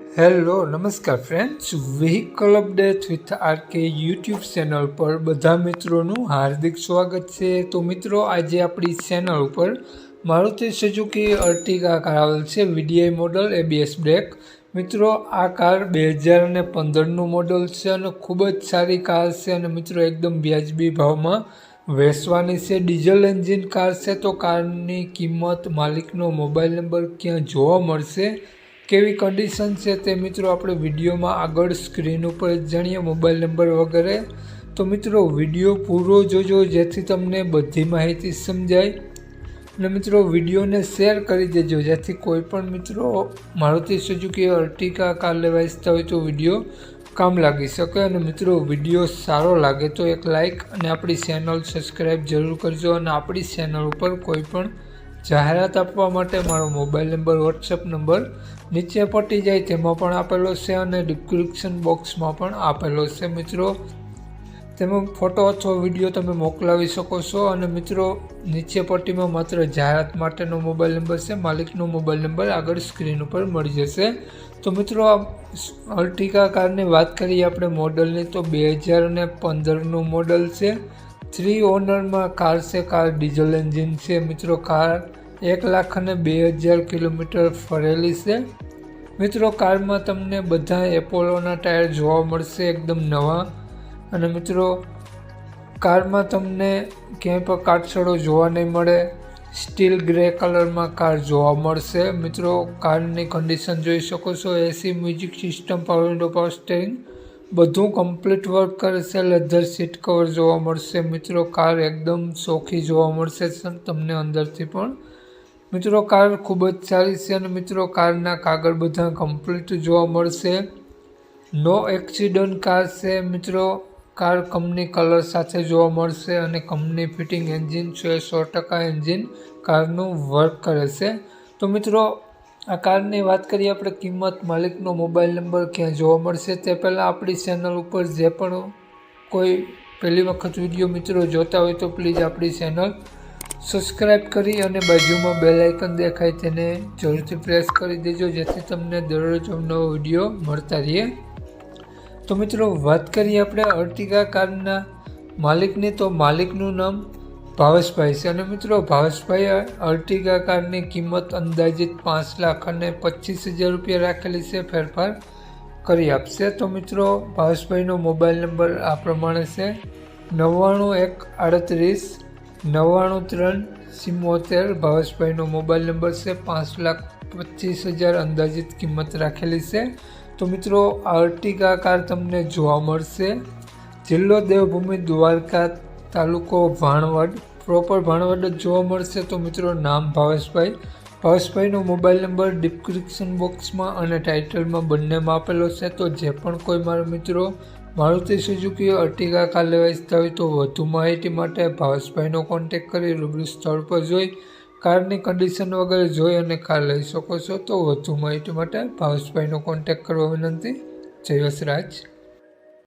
Hello, નમસ્કાર friends vehicle update with RK YouTube channel પર બધા મિત્રોનું હાર્દિક સ્વાગત છે. તો મિત્રો, આજે આપણી ચેનલ ઉપર મારુતિ સુઝુકી અર્ટિગા કાર આવેલ છે વીડીઆઈ મોડલ એબીએસ બ્રેક મિત્રો, આ કાર બે હજાર અને પંદરનું મોડલ છે અને ખૂબ જ સારી કાર છે અને મિત્રો, એકદમ વ્યાજબી ભાવમાં વેચવાની છે. ડીઝલ એન્જિન કાર છે, તો કારની કિંમત માલિકનો મોબાઈલ નંબર ક્યાં જોવા મળશે? કેવી કન્ડિશન છે તે મિત્રો આપણે વિડીયોમાં આગળ સ્ક્રીન ઉપર જાણીએ મોબાઈલ નંબર વગેરે. તો મિત્રો, વીડિયો પૂરો જોજો, જેથી તમને બધી માહિતી સમજાય. અને મિત્રો, વિડીયોને શેર કરી દેજો, જેથી કોઈ પણ મિત્રો મારુતિ સુઝુકી અર્ટિકા કાર લેવા ઇચ્છતા હોય તો વીડિયો કામ લાગી શકે. અને મિત્રો, વીડિયો સારો લાગે તો એક લાઇક અને આપણી ચેનલ સબસ્ક્રાઈબ જરૂર કરજો. અને આપણી ચેનલ ઉપર કોઈ પણ જાહેરાત આપવા માટે મારો મોબાઈલ નંબર વોટ્સએપ નંબર નીચે પટી જાય, તેમાં પણ આપેલો છે અને ડિસ્ક્રિપ્શન બોક્સમાં પણ આપેલો છે મિત્રો. તેમાં ફોટો અથવા વીડિયો તમે મોકલાવી શકો છો અને મિત્રો, નીચે પટ્ટીમાં માત્ર જાહેરાત માટેનો મોબાઈલ નંબર છે, માલિકનો મોબાઈલ નંબર આગળ સ્ક્રીન ઉપર મળી જશે. તો મિત્રો, આ અર્ટિકા કારની વાત કરીએ આપણે મોડલની, તો બે હજાર પંદરનું મોડલ છે. થ્રી ઓનરમાં કાર છે કાર ડીઝલ એન્જિન છે. મિત્રો કાર એક લાખ અને બે હજાર કિલોમીટર ફરેલી છે. મિત્રો, કારમાં તમને બધા એપોલોના ટાયર જોવા મળશે, એકદમ નવા. અને મિત્રો, કારમાં તમને ક્યાંય પણ કાટછડો જોવા નહીં મળે. સ્ટીલ ગ્રે કલરમાં કાર જોવા મળશે. મિત્રો કારની કન્ડિશન જોઈ શકો છો. AC music system power window power steering બધું કમ્પ્લીટ વર્ક કરે છે લેધર સીટ કવર જોવા મળશે. મિત્રો કાર એકદમ ચોખ્ખી જોવા મળશે તમને અંદરથી પણ. મિત્રો કાર ખૂબ જ સારી છે અને મિત્રો કારના કાગળ બધા કમ્પ્લીટ જોવા મળશે. નો એક્સિડન્ટ કાર છે, મિત્રો. કાર કંપની કલર સાથે જોવા મળશે અને કંપની ફિટિંગ એન્જિન છે, સો ટકા એન્જિન કારનું વર્ક કરે છે. તો મિત્રો આ કારની વાત કરીએ આપણે કિંમત, માલિકનો મોબાઈલ નંબર ક્યાં જોવા મળશે તે પહેલાં આપણી ચેનલ ઉપર જે પણ કોઈ પહેલી વખત વીડિયો મિત્રો જોતા હોય તો પ્લીઝ આપણી ચેનલ સબસ્ક્રાઈબ કરી અને બાજુમાં બેલ આઇકન દેખાય તેને જરૂરથી પ્રેસ કરી દેજો, જેથી તમને દરરોજ નવો વીડિયો મળતા રહીએ. તો મિત્રો વાત કરીએ આપણે અર્ટિગા કારના માલિકની. તો માલિકનું નામ ભાવેશભાઈ છે. અને મિત્રો, ભાવેશભાઈએ અર્ટિગા કારની કિંમત અંદાજિત પાંચ લાખ અને પચીસ હજાર રૂપિયા રાખેલી છે. ફેરફાર કરી આપશે. તો મિત્રો, ભાવેશભાઈનો મોબાઈલ નંબર આ પ્રમાણે છે. નવ્વાણું એક આડત્રીસ, નવ્વાણું ત્રણ સિમ્મોતેર ભાવેશભાઈનો મોબાઈલ નંબર છે. પાંચ લાખ પચીસ હજાર અંદાજિત કિંમત રાખેલી છે. તો મિત્રો, આ અર્ટિગા કાર તમને જોવા મળશે. જિલ્લો દેવભૂમિ દ્વારકા તાલુકો ભાણવડ. પ્રોપર ભાણવડ જ જોવા મળશે તો મિત્રો નામ ભાવેશભાઈ. ભાવેશભાઈનો મોબાઈલ નંબર ડિસ્ક્રિપ્શન બોક્સમાં અને ટાઇટલમાં બંનેમાં આપેલો છે. તો જે પણ કોઈ મારા મિત્રો મારુતિ સુઝુકી અર્ટિગા કાર લેવા ઈચ્છતા હોય તો વધુ માહિતી માટે ભાવેશભાઈનો કોન્ટેક કરી રૂબરૂ સ્થળ પર જોઈ, કારની કન્ડિશન વગેરે જોઈ અને કાર લઈ શકો છો. તો વધુ માહિતી માટે ભાવેશભાઈનો કોન્ટેક કરવા વિનંતી. જય વસરાજ.